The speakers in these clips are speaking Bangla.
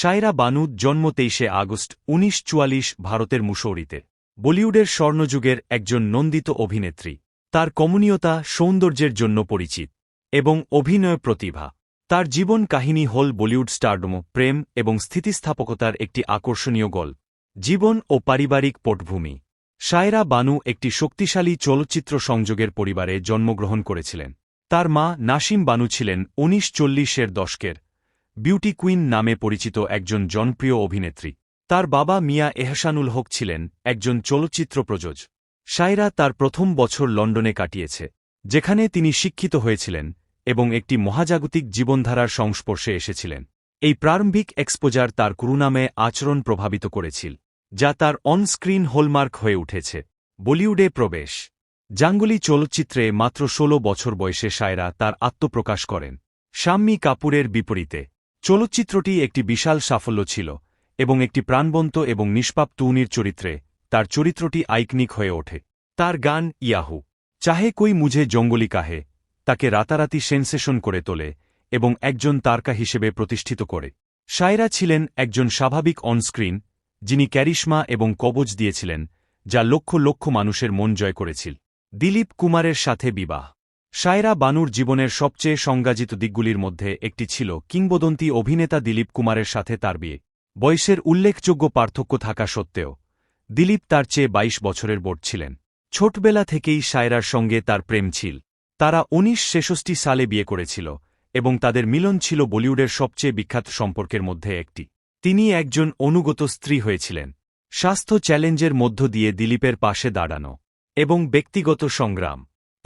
সায়রা বানু জন্ম তেইশে আগস্ট, উনিশ ভারতের মুসৌরিতে। বলিউডের স্বর্ণযুগের একজন নন্দিত অভিনেত্রী। তার কমনীয়তা সৌন্দর্যের জন্য পরিচিত এবং অভিনয় প্রতিভা। তার জীবন কাহিনী হল বলিউড স্টারডম, প্রেম এবং স্থিতিস্থাপকতার একটি আকর্ষণীয় গল্প। জীবন ও পারিবারিক পটভূমি। সায়রা বানু একটি শক্তিশালী চলচ্চিত্র সংযোগের পরিবারে জন্মগ্রহণ করেছিলেন। তার মা নাসিম বানু ছিলেন উনিশ চল্লিশের দশকের বিউটি কুইন নামে পরিচিত একজন জনপ্রিয় অভিনেত্রী। তার বাবা মিয়া এহসানুল হক ছিলেন একজন চলচ্চিত্র প্রযোজ। সায়রা তার প্রথম বছর লন্ডনে কাটিয়েছে, যেখানে তিনি শিক্ষিত হয়েছিলেন এবং একটি মহাজাগতিক জীবনধারার সংস্পর্শে এসেছিলেন। এই প্রারম্ভিক এক্সপোজার তার করুণামে আচরণ প্রভাবিত করেছিল, যা তার অনস্ক্রিন হোলমার্ক হয়ে উঠেছে। বলিউডে প্রবেশ। জাঙ্গুলি চলচ্চিত্রে মাত্র ১৬ বছর বয়সে সায়রা তার আত্মপ্রকাশ করেন। শাম্মী কাপুরের বিপরীতে চলচ্চিত্রটি একটি বিশাল সাফল্য ছিল, এবং একটি প্রাণবন্ত এবং নিষ্পাপ তুনির চরিত্রে তার চরিত্রটি আইকনিক হয়ে ওঠে। তার গান ইয়াহু। চাহে কই মুঝে জঙ্গলি কাহে, তাকে রাতারাতি সেন্সেশন করে তোলে এবং একজন তারকা হিসেবে প্রতিষ্ঠিত করে। সায়রা ছিলেন একজন স্বাভাবিক অনস্ক্রিন, যিনি ক্যারিশমা এবং কবজ দিয়েছিলেন, যা লক্ষ লক্ষ মানুষের মন জয় করেছিল। দিলীপ কুমারের সাথে বিবাহ। সায়রা বানুর জীবনের সবচেয়ে সংজ্ঞাজিত দিকগুলির মধ্যে একটি ছিল কিংবদন্তি অভিনেতা দিলীপ কুমারের সাথে তার বিয়ে। বয়সের উল্লেখযোগ্য পার্থক্য থাকা সত্ত্বেও, দিলীপ তার চেয়ে ২২ বছরের বোর্ড ছিলেন। ছোটবেলা থেকেই সায়রার সঙ্গে তার প্রেম ছিল। তারা উনিশ সালে বিয়ে করেছিল এবং তাদের মিলন ছিল বলিউডের সবচেয়ে বিখ্যাত সম্পর্কের মধ্যে একটি। তিনি একজন অনুগত স্ত্রী হয়েছিলেন। স্বাস্থ্য চ্যালেঞ্জের মধ্য দিয়ে দিলীপের পাশে দাঁড়ানো এবং ব্যক্তিগত সংগ্রাম।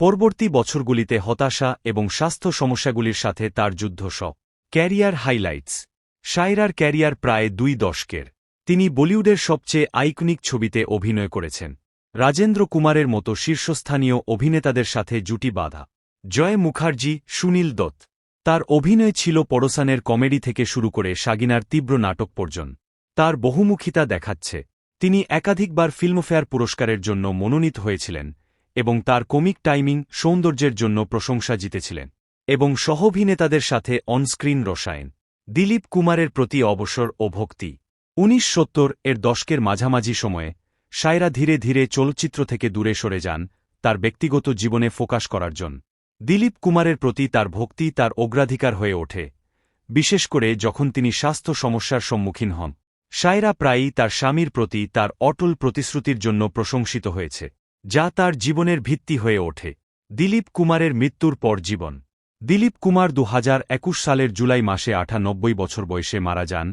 পরবর্তী বছরগুলিতে হতাশা এবং স্বাস্থ্য সমস্যাগুলির সাথে তার যুদ্ধ সব। Career highlights. সায়রার ক্যারিয়ার প্রায় দুই দশকের। তিনি বলিউডের সবচেয়ে আইকনিক ছবিতে অভিনয় করেছেন। রাজেন্দ্র কুমারের মতো শীর্ষস্থানীয় অভিনেতাদের সাথে জুটি বাঁধা। জয় মুখার্জি, সুনীল দত্ত। তার অভিনয় ছিল পড়োসানের কমেডি থেকে শুরু করে সাগিনার তীব্র নাটক পর্যন্ত তার বহুমুখিতা দেখাচ্ছে। তিনি একাধিকবার ফিল্মফেয়ার পুরস্কারের জন্য মনোনীত হয়েছিলেন এবং তার কমিক টাইমিং সৌন্দর্যের জন্য প্রশংসা জিতেছিলেন এবং সহভিনেতাদের সাথে অনস্ক্রিন রসায়ন। দিলীপ কুমারের প্রতি অবসর ও ভক্তি। উনিশ সত্তর এর দশকের মাঝামাঝি সময়ে সায়রা ধীরে ধীরে চলচ্চিত্র থেকে দূরে সরে যান তার ব্যক্তিগত জীবনে ফোকাস করার জন্য। দিলীপ কুমারের প্রতি তার ভক্তি তার অগ্রাধিকার হয়ে ওঠে, বিশেষ করে যখন তিনি স্বাস্থ্য সমস্যার সম্মুখীন হন। সায়রা প্রায়ই তার স্বামীর প্রতি তার অটল প্রতিশ্রুতির জন্য প্রশংসিত হয়েছে। যা তার জীবনের ভিত্তি হয়ে ওঠে। দিলীপ কুমারের মৃত্যুর পর জীবন। দিলীপ কুমার দু হাজার একুশ সালের জুলাই মাসে আটানব্বই বছর বয়সে মারা যান,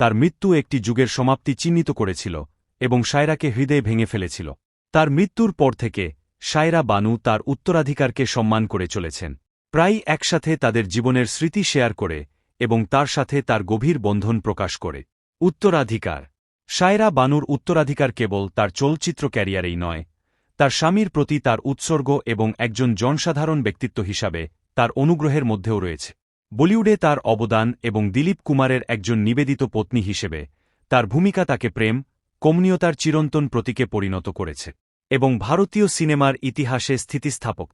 তার মৃত্যু একটি যুগের সমাপ্তি চিহ্নিত করেছিল এবং সায়রাকে হৃদয়ে ভেঙে ফেলেছিল। তার মৃত্যুর পর থেকে সায়রা বানু তার উত্তরাধিকারকে সম্মান করে চলেছেন। প্রায় একসাথে তাদের জীবনের স্মৃতি শেয়ার করে এবং তার সাথে তার গভীর বন্ধন প্রকাশ করে। উত্তরাধিকার। সায়রা বানুর উত্তরাধিকার কেবল তার চলচ্চিত্র ক্যারিয়ারেই নয় তার স্বামীর প্রতি তার উৎসর্গ এবং একজন জনসাধারণ ব্যক্তিত্ব হিসাবে তার অনুগ্রহের মধ্যেও রয়েছে। বলিউডে তার অবদান এবং দিলীপ কুমারের একজন নিবেদিত পত্নী হিসেবে তার ভূমিকা তাকে প্রেম, কমনীয়তার চিরন্তন প্রতীকে পরিণত করেছে এবং ভারতীয় সিনেমার ইতিহাসে স্থিতিস্থাপক।